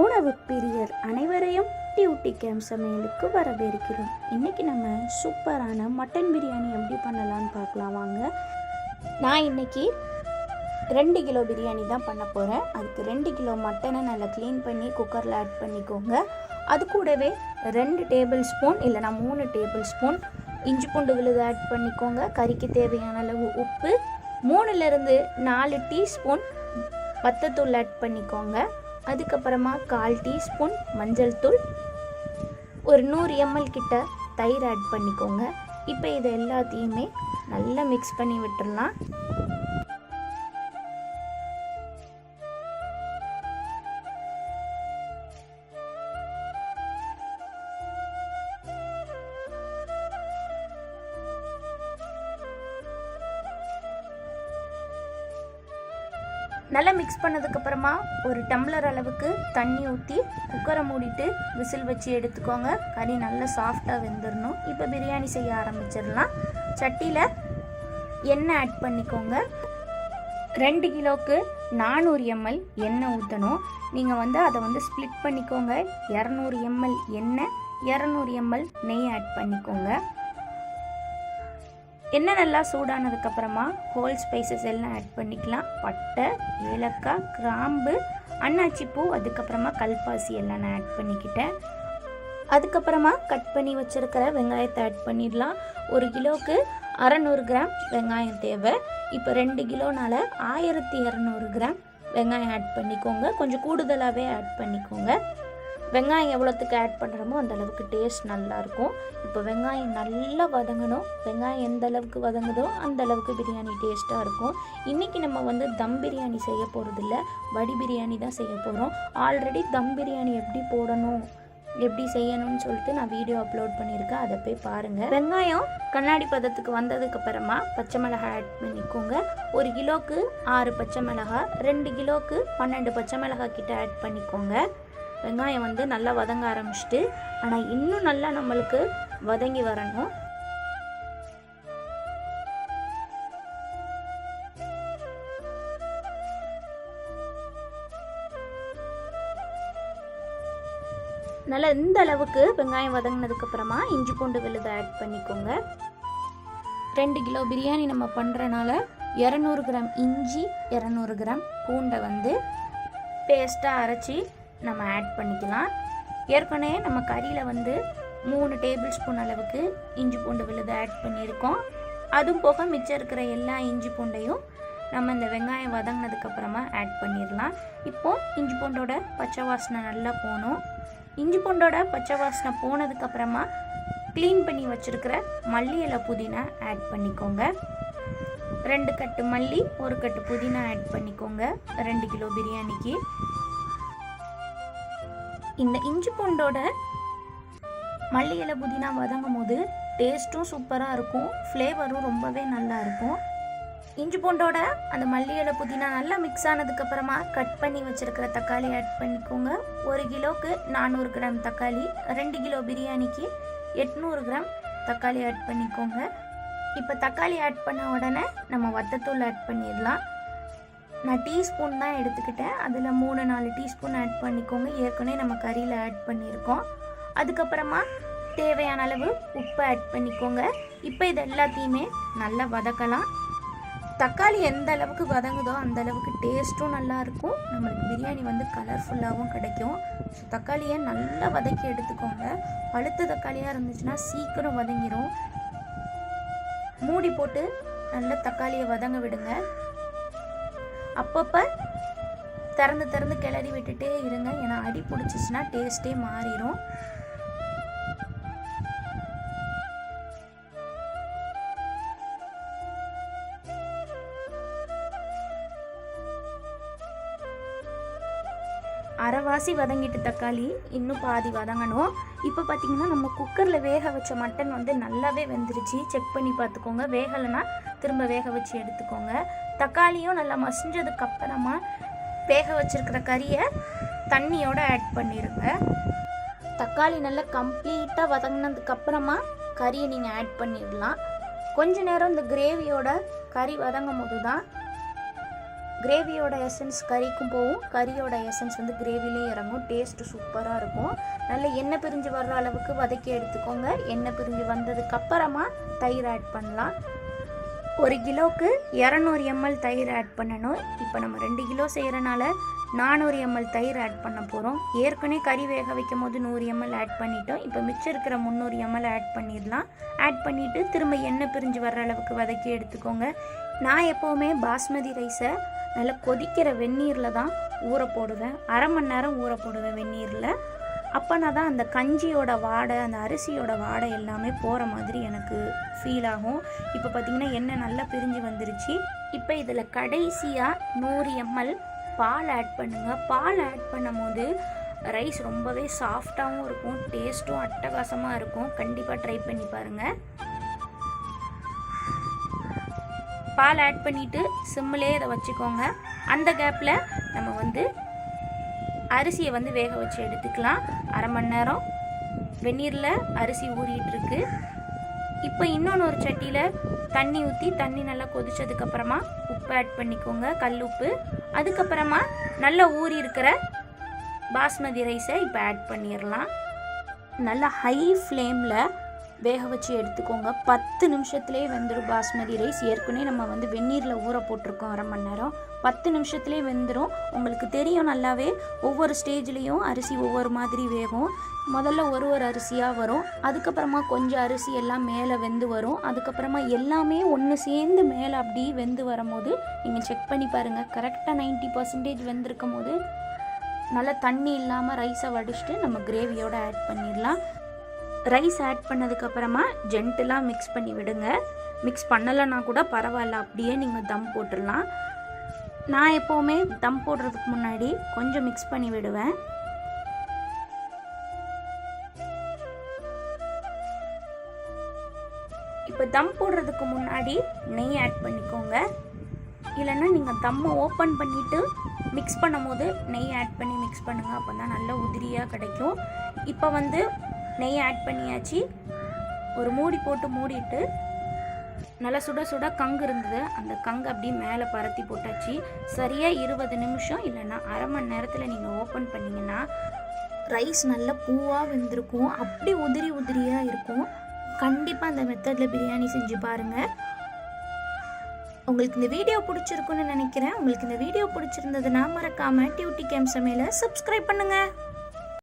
உணவு பிரியர் அனைவரையும் டியூட்டி கேம் சமையலுக்கு வரவேற்கிறோம். இன்னைக்கு நம்ம சூப்பரான மட்டன் பிரியாணி எப்படி பண்ணலாம்னு பார்க்கலாம் வாங்க. நான் இன்னைக்கு ரெண்டு கிலோ பிரியாணி தான் பண்ண போகிறேன் அதுக்கு ரெண்டு கிலோ மட்டனை நல்லா க்ளீன் பண்ணி குக்கரில் ஆட் பண்ணிக்கோங்க. அது கூடவே ரெண்டு டேபிள் ஸ்பூன் இல்லைனா மூணு டேபிள் ஸ்பூன் இஞ்சி பூண்டு விழுது ஆட் பண்ணிக்கோங்க. கறிக்கு தேவையான அளவு உப்பு. மூணுலேருந்து நாலு டீஸ்பூன் வத்தத்தூள் ஆட் பண்ணிக்கோங்க. அதுக்கப்புறமா கால் டீஸ்பூன் மஞ்சள் தூள். ஒரு நூறு எம்எல் கிட்ட தயிர் ஆட் பண்ணிக்கோங்க. இப்போ இது எல்லாத்தையுமே நல்லா மிக்ஸ் பண்ணி விட்டுடலாம் நல்லா மிக்ஸ் பண்ணதுக்கப்புறமா ஒரு டம்ளர் அளவுக்கு தண்ணி ஊற்றி குக்கரை மூடிட்டு விசில் வச்சு எடுத்துக்கோங்க. கறி நல்லா சாஃப்டாக வெந்துடணும் இப்போ பிரியாணி செய்ய ஆரம்பிச்சிடலாம். சட்டியில் எண்ணெய் ஆட் பண்ணிக்கோங்க. ரெண்டு கிலோவுக்கு நானூறு எம்எல் எண்ணெய் ஊற்றணும் நீங்கள் வந்து அதை வந்து ஸ்ப்ளிட் பண்ணிக்கோங்க. இரநூறு எம்எல் எண்ணெய் இரநூறு எம்எல் நெய் ஆட் பண்ணிக்கோங்க. எண்ணெய் நல்லா சூடானதுக்கப்புறமா ஹோல் ஸ்பைசஸ் எல்லாம் ஆட் பண்ணிக்கலாம். பட்டை ஏலக்காய் கிராம்பு அன்னாச்சி பூ அதுக்கப்புறமா கல்பாசி எல்லாம் நான் ஆட் பண்ணிக்கிட்டேன். அதுக்கப்புறமா கட் பண்ணி வச்சுருக்கிற வெங்காயத்தை ஆட் பண்ணிடலாம். ஒரு கிலோவுக்கு அறநூறு கிராம் வெங்காயம் தேவை. இப்போ ரெண்டு கிலோனால ஆயிரத்தி இரநூறு கிராம் வெங்காயம் ஆட் பண்ணிக்கோங்க. கொஞ்சம் கூடுதலாகவே ஆட் பண்ணிக்கோங்க. வெங்காயம் எவ்வளோத்துக்கு ஆட் பண்ணுறோமோ அந்த அளவுக்கு டேஸ்ட் நல்லாயிருக்கும். இப்போ வெங்காயம் நல்லா வதங்கணும். வெங்காயம் எந்த அளவுக்கு வதங்குதோ அந்த அளவுக்கு பிரியாணி டேஸ்ட்டாக இருக்கும். இன்றைக்கி நம்ம வந்து தம் பிரியாணி செய்ய போகிறதில்ல வடி பிரியாணி தான் செய்ய போகிறோம் ஆல்ரெடி தம் பிரியாணி எப்படி போடணும் எப்படி செய்யணும்னு சொல்லிட்டு நான் வீடியோ அப்லோட் பண்ணியிருக்கேன். அதை போய் பாருங்கள் வெங்காயம் கண்ணாடி பதத்துக்கு வந்ததுக்கு அப்புறமா பச்சை மிளகாய் ஆட் பண்ணிக்கோங்க. ஒரு கிலோக்கு ஆறு பச்சை மிளகாய் ரெண்டு கிலோக்கு பன்னெண்டு பச்சை மிளகாய் கிட்ட ஆட் பண்ணிக்கோங்க. வெங்காயம் வந்து நல்லா வதங்க ஆரம்பிச்சிட்டு ஆனால் இன்னும் நல்லா நம்மளுக்கு வதங்கி வரணும். நல்லா இந்த அளவுக்கு வெங்காயம் வதங்கினதுக்கு அப்புறமா இஞ்சி பூண்டு விழுதை ஆட் பண்ணிக்கோங்க. ரெண்டு கிலோ பிரியாணி நம்ம பண்ணுறனால இரநூறு கிராம் இஞ்சி இரநூறு கிராம் பூண்டை வந்து பேஸ்ட்டாக அரைச்சி நம்ம ஆட் பண்ணிக்கலாம். ஏற்கனவே நம்ம கறியில் வந்து மூணு டேபிள் ஸ்பூன் அளவுக்கு இஞ்சி பூண்டு விழுது ஆட் பண்ணியிருக்கோம். அதுவும் போக மிச்சம் இருக்கிற எல்லா இஞ்சி பூண்டையும் நம்ம இந்த வெங்காயம் வதங்கினதுக்கப்புறமா ஆட் பண்ணிடலாம். இப்போது இஞ்சி பூண்டோட பச்சை வாசனை நல்லா போகணும். இஞ்சி பூண்டோட பச்சை வாசனை போனதுக்கப்புறமா க்ளீன் பண்ணி வச்சுருக்கிற மல்லி இலை புதினா ஆட் பண்ணிக்கோங்க. ரெண்டு கட்டு மல்லி ஒரு கட்டு புதினா ஆட் பண்ணிக்கோங்க. ரெண்டு கிலோ பிரியாணிக்கு. இந்த இஞ்சி பூண்டோட மல்லி இலை புதினா வதங்கும் போது டேஸ்ட்டும் சூப்பராக இருக்கும். ஃப்ளேவரும் ரொம்பவே நல்லா இருக்கும். இஞ்சி பூண்டோட அந்த மல்லி இலை புதினா நல்லா மிக்ஸ் ஆனதுக்கப்புறமா கட் பண்ணி வச்சுருக்கிற தக்காளி ஆட் பண்ணிக்கோங்க. ஒரு கிலோவுக்கு நானூறு கிராம் தக்காளி ரெண்டு கிலோ பிரியாணிக்கு எட்நூறு கிராம் தக்காளி ஆட் பண்ணிக்கோங்க. இப்போ தக்காளி ஆட் பண்ண உடனே நம்ம வத்தத்தூள் ஆட் பண்ணிடலாம். நான் டீஸ்பூன் தான் எடுத்துக்கிட்டேன். அதில் மூணு நாலு டீஸ்பூன் ஆட் பண்ணிக்கோங்க. ஏற்கனவே நம்ம கறியில் ஆட் பண்ணியிருக்கோம். அதுக்கப்புறமா தேவையான அளவு உப்பு ஆட் பண்ணிக்கோங்க. இப்போ இது எல்லாத்தையுமே நல்லா வதக்கலாம். தக்காளி எந்த அளவுக்கு வதங்குதோ அந்த அளவுக்கு டேஸ்ட்டும் நல்லா இருக்கும். நம்மளுக்கு பிரியாணி வந்து கலர்ஃபுல்லாகவும் கிடைக்கும். ஸோ தக்காளியை நல்லா வதக்கி எடுத்துக்கோங்க. பழுத்த தக்காளியாக இருந்துச்சுன்னா சீக்கிரம் வதங்கிடும் மூடி போட்டு நல்லா தக்காளியை வதங்க விடுங்க. அப்பப்போ திறந்து திறந்து கிளறி விட்டுட்டே இருங்க. ஏன்னா அடி பிடிச்சிச்சின்னா டேஸ்ட்டே மாறிடும் அரைவாசி வதங்கிட்டு தக்காளி இன்னும் பாதி வதங்கணும். இப்போ பார்த்தீங்கன்னா நம்ம குக்கரில் வேக வச்ச மட்டன் வந்து நல்லாவே வெந்துருச்சு. செக் பண்ணி பார்த்துக்கோங்க வேகலைன்னா திரும்ப வேக வச்சு எடுத்துக்கோங்க. தக்காளியும் நல்லா மசிஞ்சதுக்கு அப்புறமா வேக வச்சிருக்கிற கறியை தண்ணியோடு ஆட் பண்ணிடுங்க தக்காளி நல்லா கம்ப்ளீட்டாக வதங்கினதுக்கப்புறமா கறியை நீங்கள் ஆட் பண்ணிடலாம். கொஞ்ச நேரம் இந்த கிரேவியோட கறி வதங்கும் போது தான் கிரேவியோட எசன்ஸ் கறிக்கும் போகும் கறியோட எசன்ஸ் வந்து கிரேவிலே இறங்கும். டேஸ்ட்டு சூப்பராக இருக்கும். நல்ல எண்ணெய் பிரிஞ்சு வர்ற அளவுக்கு வதக்கி எடுத்துக்கோங்க. எண்ணெய் பிரிஞ்சு வந்ததுக்கப்புறமா தயிர் ஆட் பண்ணலாம். ஒரு கிலோவுக்கு இரநூறு எம்எல் தயிர் ஆட் பண்ணணும். இப்போ நம்ம ரெண்டு கிலோ செய்கிறனால நானூறு எம்எல் தயிர் ஆட் பண்ண போகிறோம் ஏற்கனவே கறி வேக வைக்கும் போது நூறு எம்எல் ஆட் பண்ணிட்டோம். இப்போ மிச்சம் இருக்கிற முந்நூறு எம்எல் ஆட் பண்ணிடலாம். ஆட் பண்ணிவிட்டு திரும்ப எண்ணெய் பிரிஞ்சு வர்ற அளவுக்கு வதக்கி எடுத்துக்கோங்க. நான் எப்போவுமே பாஸ்மதி ரைஸை நல்லா கொதிக்கிற வெந்நீரில் தான் ஊற போடுவேன். அரை மணி நேரம் ஊற போடுவேன் வெந்நீரில். அப்போனா தான் அந்த கஞ்சியோட வாடை அந்த அரிசியோட வாடை எல்லாமே போகிற மாதிரி எனக்கு ஃபீல் ஆகும். இப்போ பார்த்தீங்கன்னா எண்ணெய் நல்லா பிரிஞ்சு வந்துருச்சு. இப்போ இதில் கடைசியாக நூறு எம்எல் பால் ஆட் பண்ணுங்கள் பால் ஆட் பண்ணும் போது ரைஸ் ரொம்பவே சாஃப்டாகவும் இருக்கும் டேஸ்ட்டும் அட்டகாசமாக இருக்கும். கண்டிப்பாக ட்ரை பண்ணி பாருங்கள் பால் ஆட் பண்ணிவிட்டு சிம்மிலே இதை வச்சுக்கோங்க. அந்த கேப்பில் நம்ம வந்து அரிசியை வந்து வேக வச்சு எடுத்துக்கலாம். அரை மணி நேரம். வெந்நீரில் அரிசி ஊறிட்டுருக்கு. இப்போ இன்னொன்று ஒரு சட்டியில் தண்ணி ஊற்றி தண்ணி நல்லா கொதிச்சதுக்கப்புறமா உப்பு ஆட் பண்ணிக்கோங்க கல் உப்பு. அதுக்கப்புறமா நல்லா ஊறி இருக்கிற பாஸ்மதி ரைஸை இப்போ ஆட் பண்ணிடலாம். நல்லா ஹை ஃப்ளேமில் வேக வச்சு எடுத்துக்கோங்க. பத்து நிமிஷத்துலேயே வெந்துடும் பாஸ்மதி ரைஸ். ஏற்கனவே நம்ம வந்து வெந்நீரில் ஊற போட்டிருக்கோம் அரை மணி நேரம். பத்து நிமிஷத்துலேயே வெந்துடும் உங்களுக்கு தெரியும் நல்லாவே ஒவ்வொரு ஸ்டேஜ்லேயும் அரிசி ஒவ்வொரு மாதிரி வேகும். முதல்ல ஒரு ஒரு அரிசியாக வரும். அதுக்கப்புறமா கொஞ்சம் அரிசி எல்லாம் மேலே வெந்து வரும். அதுக்கப்புறமா எல்லாமே ஒன்று சேர்ந்து மேலே அப்படியே வெந்து வரும்போது நீங்கள் செக் பண்ணி பாருங்கள் கரெக்டாக நைன்ட்டி பர்சன்டேஜ் வெந்திருக்கும் போது நல்லா தண்ணி இல்லாமல் ரைஸை வடிச்சிட்டு நம்ம கிரேவியோட ஆட் பண்ணிடலாம். ரைஸ் ஆட் பண்ணதுக்கப்புறமா ஜென்டலாக மிக்ஸ் பண்ணி விடுங்க. மிக்ஸ் பண்ணலைன்னா கூட பரவாயில்ல அப்படியே நீங்கள் தம் போட்டுடலாம். நான் எப்போவுமே தம் போடுறதுக்கு முன்னாடி கொஞ்சம் மிக்ஸ் பண்ணி விடுவேன். இப்போ தம் போடுறதுக்கு முன்னாடி நெய் ஆட் பண்ணிக்கோங்க. இல்லைன்னா நீங்கள் தம்மை ஓப்பன் பண்ணிவிட்டு மிக்ஸ் பண்ணும்போது நெய் ஆட் பண்ணி மிக்ஸ் பண்ணுங்கள் அப்போ தான் நல்ல உதிரியாக கிடைக்கும். இப்போ வந்து நெய் ஆட் பண்ணியாச்சு. ஒரு மூடி போட்டு மூடிட்டு நல்லா சுட சுட கங்கு இருந்தது. அந்த கங்கு அப்படியே மேலே பரத்தி போட்டாச்சு. சரியாக இருபது நிமிஷம் இல்லைன்னா அரை மணி நேரத்தில் நீங்கள் ஓப்பன் பண்ணிங்கன்னா ரைஸ் நல்லா பூவாக வெந்திருக்கும். அப்படி உதிரி உதிரியாக இருக்கும். கண்டிப்பாக அந்த மெத்தடில் பிரியாணி செஞ்சு பாருங்கள் உங்களுக்கு இந்த வீடியோ பிடிச்சிருக்குன்னு நினைக்கிறேன். உங்களுக்கு இந்த வீடியோ பிடிச்சிருந்ததுன்னா மறக்காமல் டியூட்டி கேம் சமையலை சப்ஸ்கிரைப் பண்ணுங்கள்